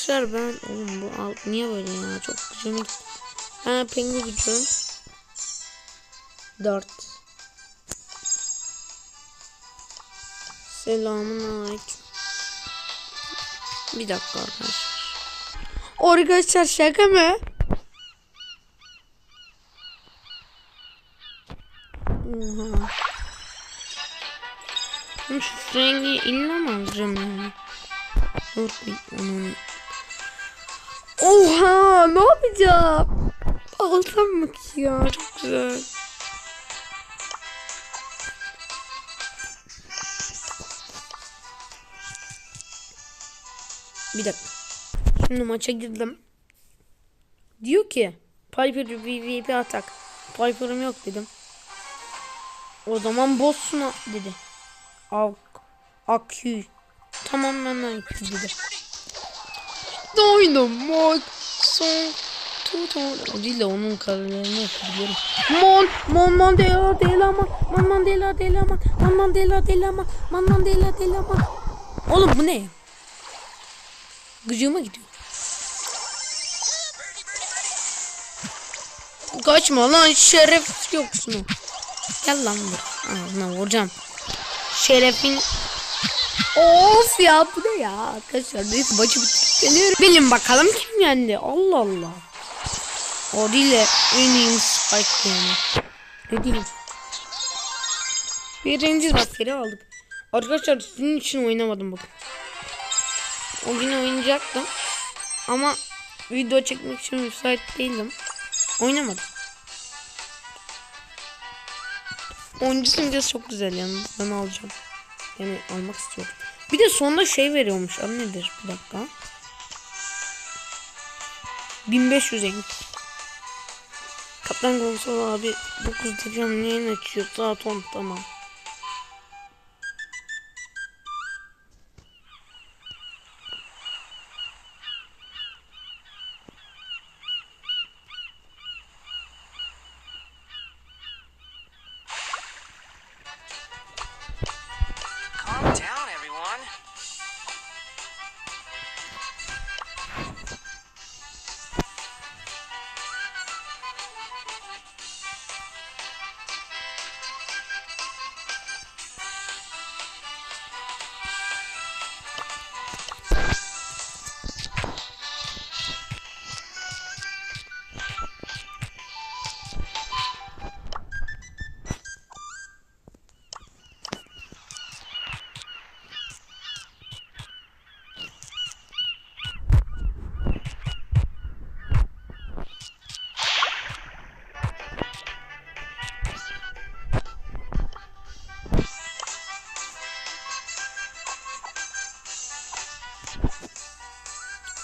Arkadaşlar ben oğlum bu alt niye böyle ya çok güzel. Ben pengu gücü 4 Selamun aleyküm. Bir dakika arkadaşlar. Arkadaşlar şaka mı? Oha. Şu rengi illa mı yani? Dur bir onun. Oha ne yapacağım? Alsam mı ki ya? Çok güzel. Bir dakika. Şimdi maça girdim. Diyor ki Piper PvP atak. Piper'ım yok dedim. O zaman boss'un dedi. Ak akü. Tamam ben akü dedi. Dynamite son tutan. O değil de onun kararlarını yapabiliyorum. Mon mon mandela dela man man mandela dela man man mandela dela man man mandela dela man. Oğlum bu ne? Gıcığıma gidiyor. Kaçma lan şeref yoksun. Gel lan buraya. Ağzına vuracağım. Şerefin Of ya bu ne ya arkadaşlar neyse maçı bitirip Bilin bakalım kim yendi? Allah Allah. O değil de en iyi spike yani. Ne diyeyim? Birinci zaferi aldık. Arkadaşlar sizin için oynamadım bakın O gün oynayacaktım. Ama video çekmek için müsait değildim. Oynamadım. Oyuncu simgesi çok güzel yalnız ben alacağım. Yani almak istiyorum. Bir de sonunda şey veriyormuş. Adı nedir? Bir dakika. 1500 en. Kaptan Konsol abi 9 diyeceğim neyin açıyor? Saat 10 tamam.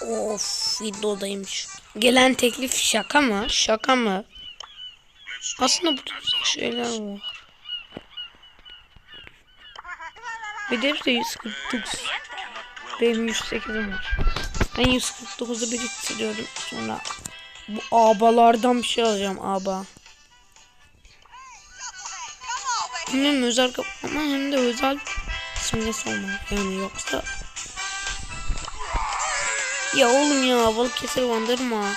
Of videodaymış. Gelen teklif şaka mı? Şaka mı? Aslında burada şeyler var. Bir de işte 149. Benim 108'im var. Ben 149'u biriktiriyorum. Sonra bu abalardan bir şey alacağım aba. Hem özel kapama hem de özel simgesi olmalı. Yani yoksa ya oğlum ya bandırma.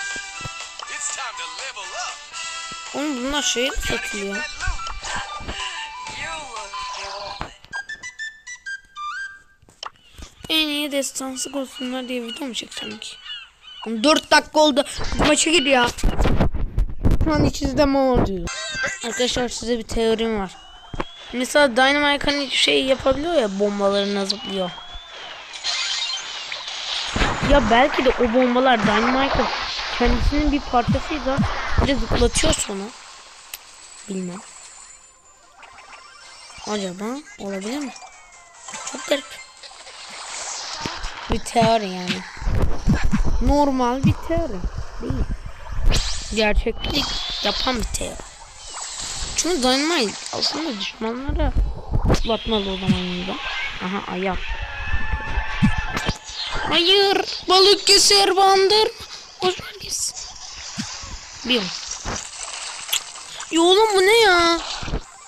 To level up. Oğlum bunlar look good. En iyi destansı kostümler diye video mu çeksem ki? Oğlum 4 dakika oldu. Maça gidiyor. Şu an içinizde oluyor? Arkadaşlar size bir teorim var. Mesela Dynamite hani şey yapabiliyor ya bombalarını zıplıyor. Ya belki de o bombalar Dynamite'ın kendisinin bir parçasıydı. Bir de zıplatıyor sonra. Bilmem. Acaba olabilir mi? Çok garip. Bir teori yani. Normal bir teori. Değil. Gerçeklik yapan bir teori. Çünkü Dynamite aslında düşmanlara zıplatmalı o zaman yine. Aha ayak. Hayır. Balıkesir bandır. Boşver gitsin. Bir. Ya oğlum bu ne ya?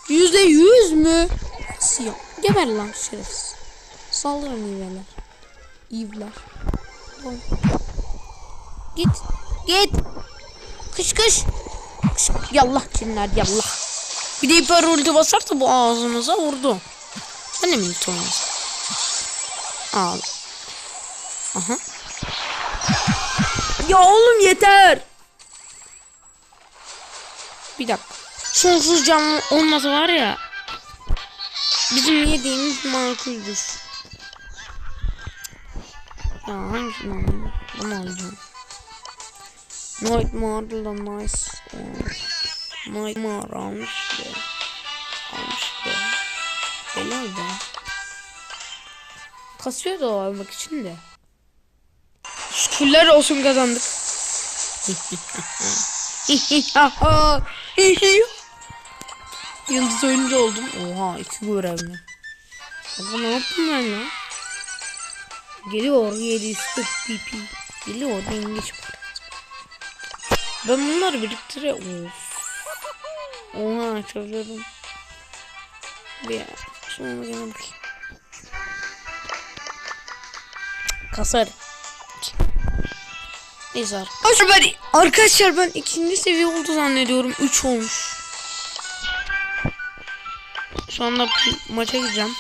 Yüzde yüz mü? Nasıl ya? Geber lan şerefsiz. Saldırın iveler. İvler. Git. Git. Kış kış. Kış. Yallah cinler yallah. Bir de hiper ulti basarsa bu ağzımıza vurdu. De mi ulti oynasam? Aha. Ya oğlum yeter. Bir dakika. Sonsuz can olmasa var ya. Bizim yediğimiz makuldür. Ya hangisini alayım? Bunu alacağım. Nightmare da nice. Nightmare almış be. Almış be. Helal be. Kasıyor da almak için de. Şükürler olsun kazandık. Yıldız oyuncu oldum. Oha iki görev mi? Baba ne yaptım ben lan? Geliyor 700 pp. Geliyor yengeç para. Ben bunları biriktire... Of. Oha çocuğum. Bir sonra gene bakayım. Kasar. Neyse arkadaşlar ben, arkadaşlar ben ikinci seviye oldu zannediyorum. 3 olmuş. Şu anda maça gideceğim.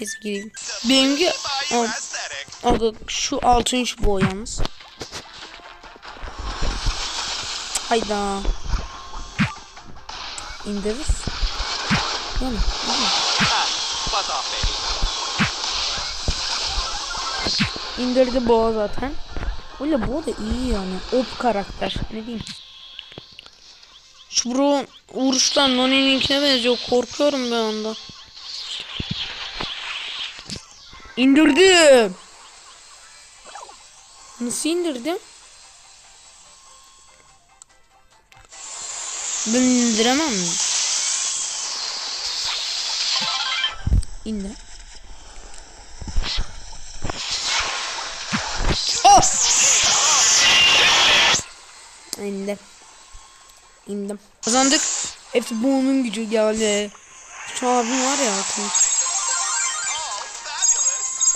Neyse gireyim. Benimki al, şu altın şu bu yalnız. Hayda. İndiririz. Off, baby. İndirdi boğa zaten. Öyle boğa da iyi yani. Op karakter. Ne diyeyim. Şu bro vuruştan Noni'ninkine benziyor. Korkuyorum bir anda. İndirdim. Nasıl indirdim? Ben indiremem mi? İndir. İndim. Kazandık. Hepsi bu onun gücü geldi. Şu abim var ya altın.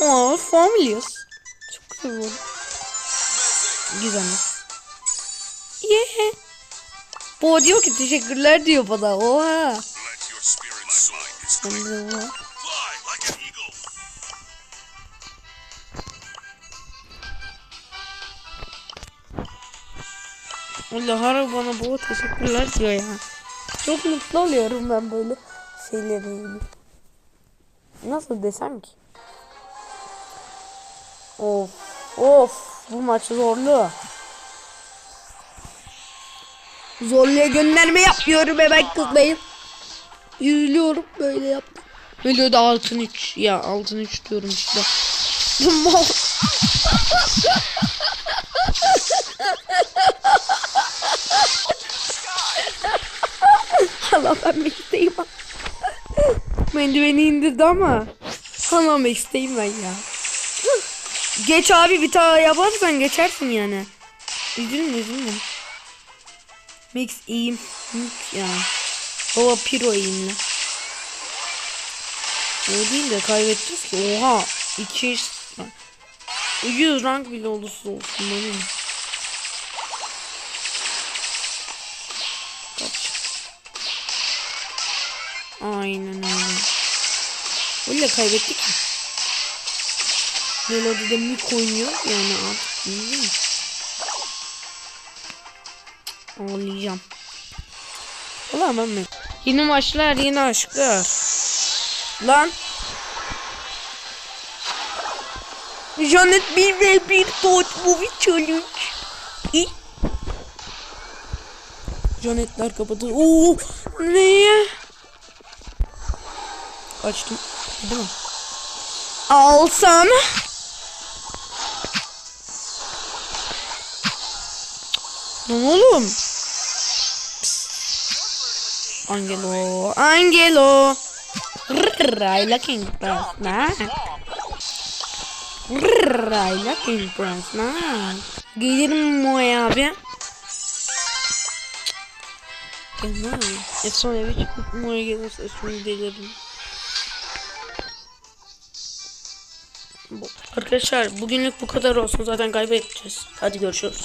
Aa Familius. Çok güzel oldu. Güzel. Yeah. Bu diyor ki teşekkürler diyor bana. Oha. Let your spirit soar. Allah harbi bana bu teşekkürler diyor ya. Çok mutlu oluyorum ben böyle şeylere. Nasıl desem ki? Of of bu maç zorlu. Zorluya gönderme yapmıyorum hemen kızmayın. Üzülüyorum böyle yaptım. Böyle de altın 3 ya altın 3 diyorum işte. Mal. Ben Max'teyim. Mendiveni indirdi ama. Hala Max'teyim ben ya. Geç abi bir tane yaparsan geçersin yani. Üzülme üzülme. Max iyiyim. Max ya. Baba Piro iyiyim lan. O değil de kaybedeceğiz ki. Oha. 200 100 rank bile olursa olsun benim. Aynen öyle. Öyle kaybettik mi? Melodi'de mik oynuyor yani artık değil mi? Ağlayacağım. Ulan ben mi? Yeni maçlar yeni aşklar. Lan. Janet 1 ve 1 Dodge Movie Challenge. İyi. Janetler kapatır. Oo, neye? Açtım. Değil mi? Alsam. Lan oğlum. Psst. Angelo. Angelo. Rayla King Prince. Na. Rayla King Prince. Na. Gelirim Moe abi. Gelmem. Efsanevi çıkıp Moe gelirse şimdi delirim. Arkadaşlar bugünlük bu kadar olsun zaten kaybedeceğiz. Hadi görüşürüz.